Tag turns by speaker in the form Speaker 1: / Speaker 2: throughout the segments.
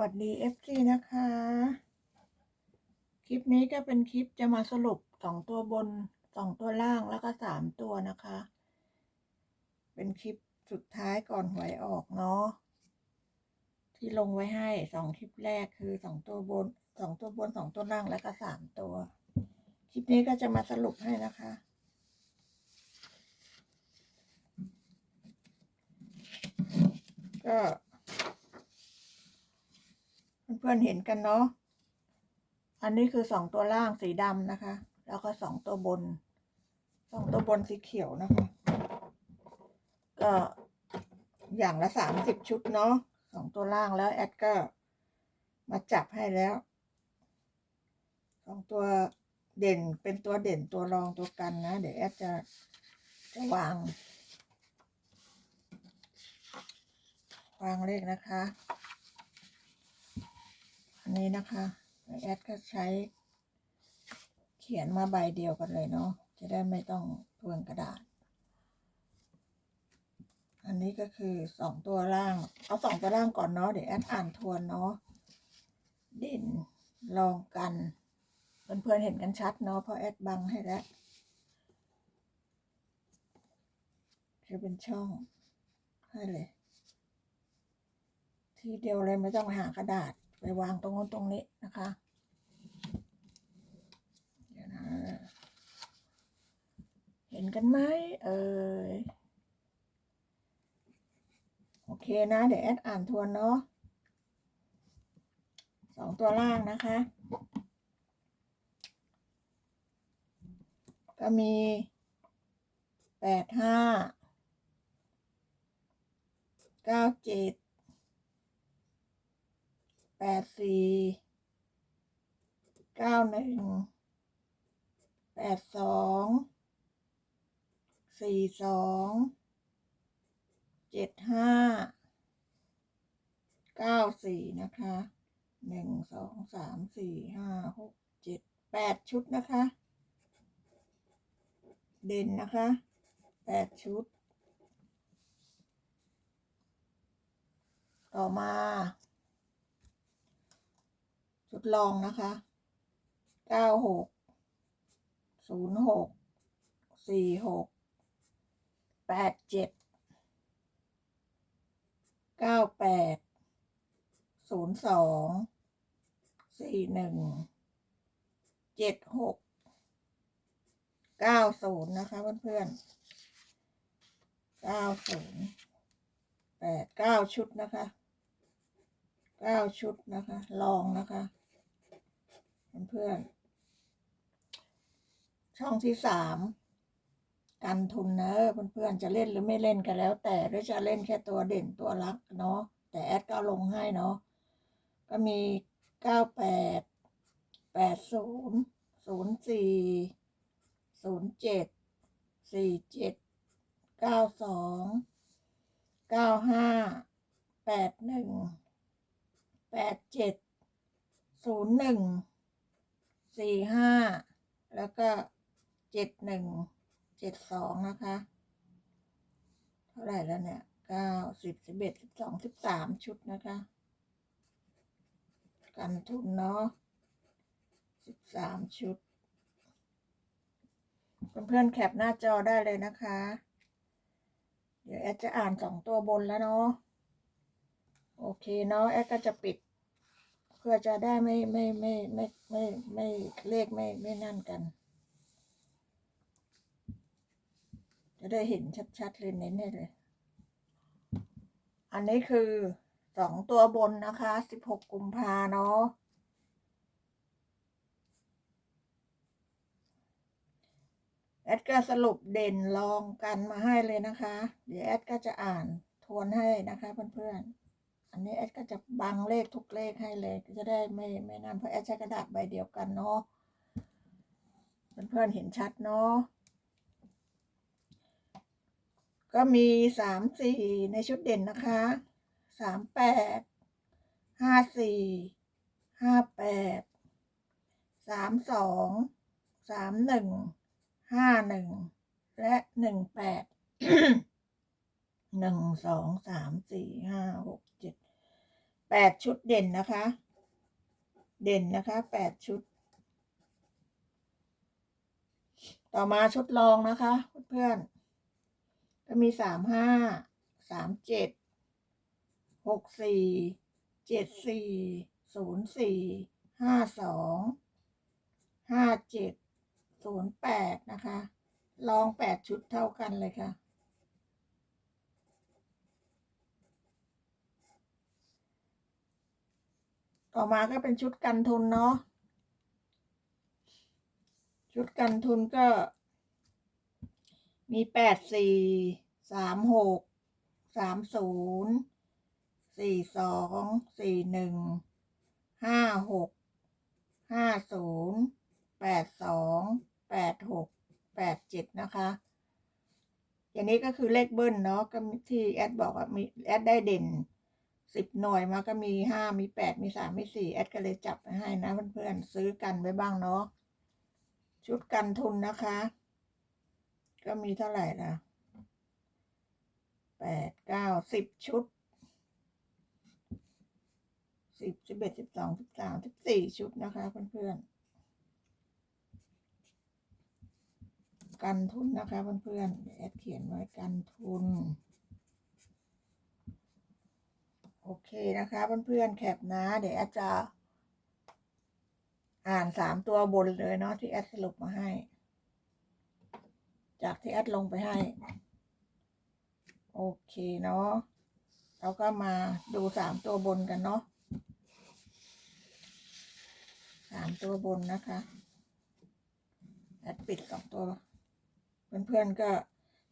Speaker 1: วัสดี FC นะคะ คลิปนี้ก็เป็นคลิปจะมาสรุปสองตัวบนสองตัวล่างแล้วก็สามตัวนะคะ เป็นคลิปสุดท้ายก่อนหวยออกเนาะที่ลงไว้ให้สองคลิปแรกคือสองตัวบนสองตัวบนสองตัวล่างแล้วก็สามตัว คลิปนี้ก็จะมาสรุปให้นะคะ ก็ เพื่อนๆเห็นกันเนาะ อันนี้คือสองตัวล่างสีดำนะคะ แล้วก็สองตัวบน สองตัวบนสีเขียวนะคะ ก็อย่างละสามสิบชุดเนาะสองตัวล่างแล้วแอดก็มาจับให้แล้วสองตัวเด่นเป็นตัวเด่นตัวรองตัวกันนะ เดี๋ยวแอดจะจะวาง วางเลขนะคะ นี้นะคะแอดก็ใช้ เขียนมาใบเดียวกันเลยเนาะจะได้ไม่ต้องทวนกระดาษ อันนี้ก็คือสองตัวล่าง เอาสองตัวล่างก่อนเนาะเดี๋ยวแอดอ่านทวนเนาะด่นลองกันเพื่อนๆเห็นกันชัดเนาะเพราะแอดบังให้แล้วจะเป็นช่องให้เลย ทีเดียวเลยไม่ต้องหากระดาษ ไปวางตรงนู้นตรงนี้นะคะเดี๋ยวนะเห็นกันไหมเอ่ยโอเคนะเดี๋ยวแอดอ่านทวนเนาะสองตัวล่างนะคะ ก็มีแปดห้าเก้าเจ็ด แปดสี่เก้าหนึ่งแปดสองสี่สองเจ็ดห้าเก้าสี่นะคะหนึ่งสองสามสี่ห้าหกเจ็ดแปดชุดนะคะ เด่นนะคะแปดชุด ต่อมา ดลองนะคะเก้าหกศูนย์หกสี่หกแปดเจ็ดเก้าแปดศูนย์สองสี่หนึ่งเจ็ดหกเก้าศูนย์นะคะเพื่อนๆเก้าศูนย์แปดเก้าชุดนะคะเก้าชุดนะคะ ลองนะคะ เพื่อนๆช่องที่สามกันทุนเนอะเพื่อนๆจะเล่นหรือไม่เล่นกันแล้ว แต่หรือจะเล่นแค่ตัวเด่นตัวรักเนาะแต่แอดก็ลงให้เนาะก็มีเก้าแปดแปดศูนย์ศูนย์สี่ศูนย์เจ็ดสี่เจ็ดเก้าสองเก้าห้าแปดหนึ่งแปดเจ็ดศูนย์หนึ่ง สี่ห้าแล้วก็เจ็ดหนึ่งเจ็ดสองนะคะ เท่าไหร่แล้วเนี่ยเก้าสิบสิบเอ็ดสิบสองสิบสามชุดนะคะกันทุนเนาะสิบสามชุด เพื่อนๆแคปหน้าจอได้เลยนะคะ เดี๋ยวแอดจะอ่านสองตัวบนแล้วเนาะโอเคเนาะแอดก็จะปิด พื่อจะได้ไม่ไม่ไม่ไม่ไม่ไม่เลขไม่ไม่นั่นกัน จะได้เห็นชัดๆเลยเน้นเลย อันนี้คือสองตัวบนนะคะสิบหกกุมภาเนาะแอดก็สรุปเด่นลองกันมาให้เลยนะคะ เดี๋ยวแอดก็จะอ่านทวนให้นะคะเพื่อนๆ อันนี้แอดก็จะบังเลขทุกเลขให้เลยจะได้ไม่ไม่นั่นเพราะแอดใช้กระดาษใบเดียวกันเนาะเพื่อนๆเห็นชัดเนาะก็มีสามสี่ในชุดเด่นนะคะสามแปดห้าสี่ห้าแปดสามสองสามหนึ่งห้าหนึ่งและหนึ่งแปดหนึ่งสองสามสี่ห้าหกเจ็ด แปดชุดเด่นนะคะ เด่นนะคะแปดชุด ต่อมาชุดรองนะคะเพื่อนๆก็มีสามห้าสามเจ็ดหกสี่เจ็ดสี่ศูนย์สี่ห้าสองห้าเจ็ดศูนย์แปดนะคะ ลองแปดชุดเท่ากันเลยค่ะ ต่อมาก็เป็นชุดกันทุนเนาะ ชุดกันทุนก็ มีแปดสี่สามหกสามศูนย์สี่สองสี่หนึ่งห้าหกห้าศูนย์แปดสองแปดหกแปดเจ็ดนะคะอย่างนี้ก็คือเลขเบิ้ลเนาะก็ที่แอดบอกว่ามีแอดได้เด่น สิบหน่วยมาก็มีห้ามีแปดมีสามมีสี่แอดก็เลยจับไปให้นะเพื่อนๆซื้อกันไว้บ้างเนาะชุดกันทุนนะคะ ก็มีเท่าไหร่ละแปดเก้าสิบชุดสิบสิบเอ็ดสิบสองสิบสามสิบสี่ชุดนะคะเพื่อนๆกันทุนนะคะเพื่อนๆเดี๋ยวแอดเขียนไว้กันทุน โอเคนะคะเพื่อนๆแคปนะ เดี๋ยวแอดจะ อ่านสามตัวบนเลยเนาะที่แอดสรุปมาให้ จากที่แอดลงไปให้ โอเคเนาะเราก็มาดูสามตัวบนกันเนาะสามตัวบนนะคะแอดปิดสองตัว เพื่อนๆก็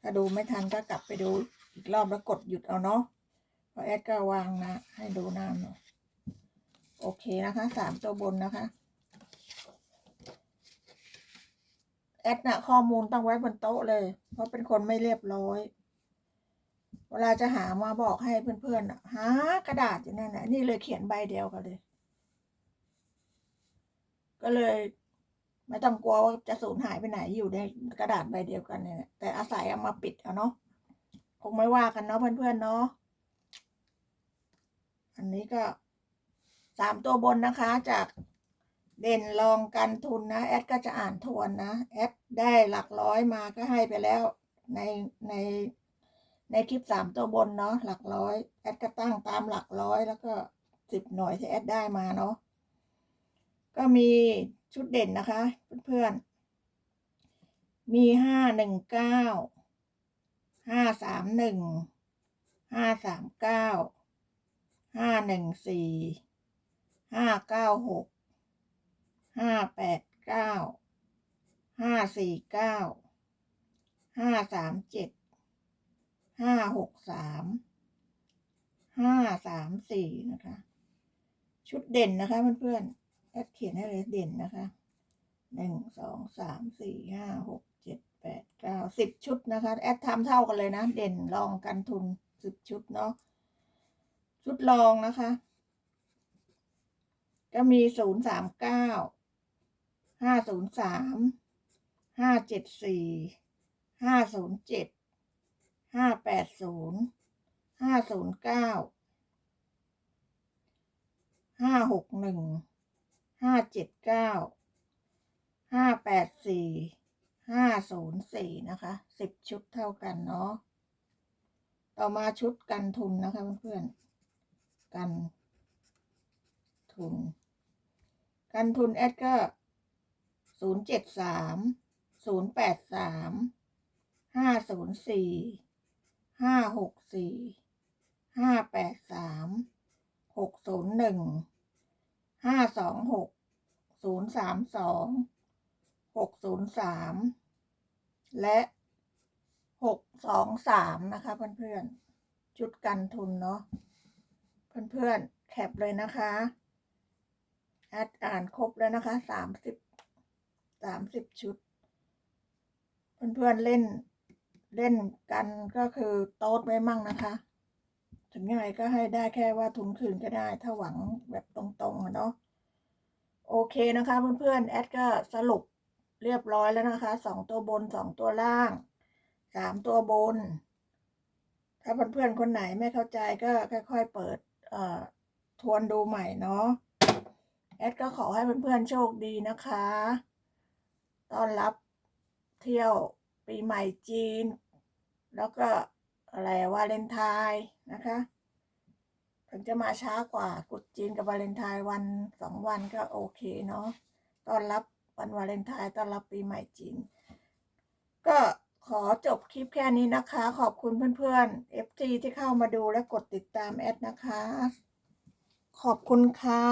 Speaker 1: ถ้าดูไม่ทันก็กลับไปดูอีกรอบแล้วกดหยุดเอาเนาะ แอดก็วางนะ ให้ดูนาหน่อยโอเคนะคะสามตัวบนนะคะ แอดนะข้อมูลต้องไว้บนโต๊ะเลย เพราะเป็นคนไม่เรียบร้อย เวลาจะหามาบอกให้เพื่อนๆน่ะหากระดาษอยู่นั่นแหละนี่เลยเขียนใบเดียวกันเลย ก็เลย ไม่ต้องกลัวว่าจะสูญหายไปไหนอยู่ในกระดาษใบเดียวกันเนี่ยแต่อาศัยเอามาปิดเอาเนาะคงไม่ว่ากันเนาะเพื่อนๆเนาะ อันนี้ก็สามตัวบนนะคะจากเด่นรองกันทุนนะ แอดก็จะอ่านทวนนะ แอดได้หลักร้อยมาก็ให้ไปแล้วในในในคลิปสามตัวบนเนาะหลักร้อย แอดก็ตั้งตามหลักร้อยแล้วก็สิบหน่วยที่แอดได้มาเนาะก็มีชุดเด่นนะคะ เพื่อนๆ มีห้าหนึ่งเก้าห้าสามหนึ่งห้าสามเก้า ห้าหนึ่งสี่ห้าเก้าหกห้าแปดเก้าห้าสี่เก้าห้าสามเจ็ดห้าหกสามห้าสามสี่นะคะ ชุดเด่นนะคะเพื่อนๆแอดเขียนให้เลยเด่นนะคะหนึ่งสองสามสี่ห้าหกเจ็ดแปดเก้าสิบชุดนะคะ แอดทำเท่ากันเลยนะ เด่นรองกันทุนสิบชุดเนาะ ชุดรองนะคะ ก็มีศูนย์สามเก้าห้าศูนย์สามห้าเจ็ดสี่ห้าศูนย์เจ็ดห้าแปดศูนย์ห้าศูนย์เก้าห้าหกหนึ่งห้าเจ็ดเก้าห้าแปดสี่ห้าศูนย์สี่นะคะสิบชุดเท่ากันเนาะต่อมาชุดกันทุนนะคะเพื่อนๆ กัน ทุน กันทุนแอดก็ศูนย์เจ็ดสามศูนย์แปดสามห้าศูนย์สี่ห้าหกสี่ห้าแปดสามหกศูนย์หนึ่งห้าสองหกศูนย์สามสองหกศูนย์สามและหกสองสามนะคะเพื่อนๆชุดกันทุนเนาะ เพื่อนๆแคปเลยนะคะแอดอ่านครบแล้วนะคะสามสิบสามสิบชุด เพื่อนๆเล่นเล่นกันก็คือโต๊ดไว้มั่งนะคะ ถึงยังไงก็ให้ได้แค่ว่าทุนคืนก็ได้ ถ้าหวังแบบตรงๆเนาะโอเคนะคะเพื่อนๆแอดก็สรุปเรียบร้อยแล้วนะคะสองตัวบนสองตัวล่างสามตัวบน ถ้าเพื่อนๆคนไหนไม่เข้าใจก็ค่อยๆเปิด ทวนดูใหม่เนาะแอดก็ขอให้เพื่อนๆโชคดีนะคะต้อนรับเที่ยวปีใหม่จีน แล้วก็อะไรวาเลนไทน์นะคะถึงจะมาช้ากว่ากุดจีนกับวาเลนไทน์วันสองวันก็โอเคเนาะต้อนรับวันวาเลนไทน์ต้อนรับปีใหม่จีน ก็ ขอจบคลิปแค่นี้นะคะ ขอบคุณเพื่อนๆ FT ที่เข้ามาดูและกดติดตามแอดนะคะ ขอบคุณค่ะ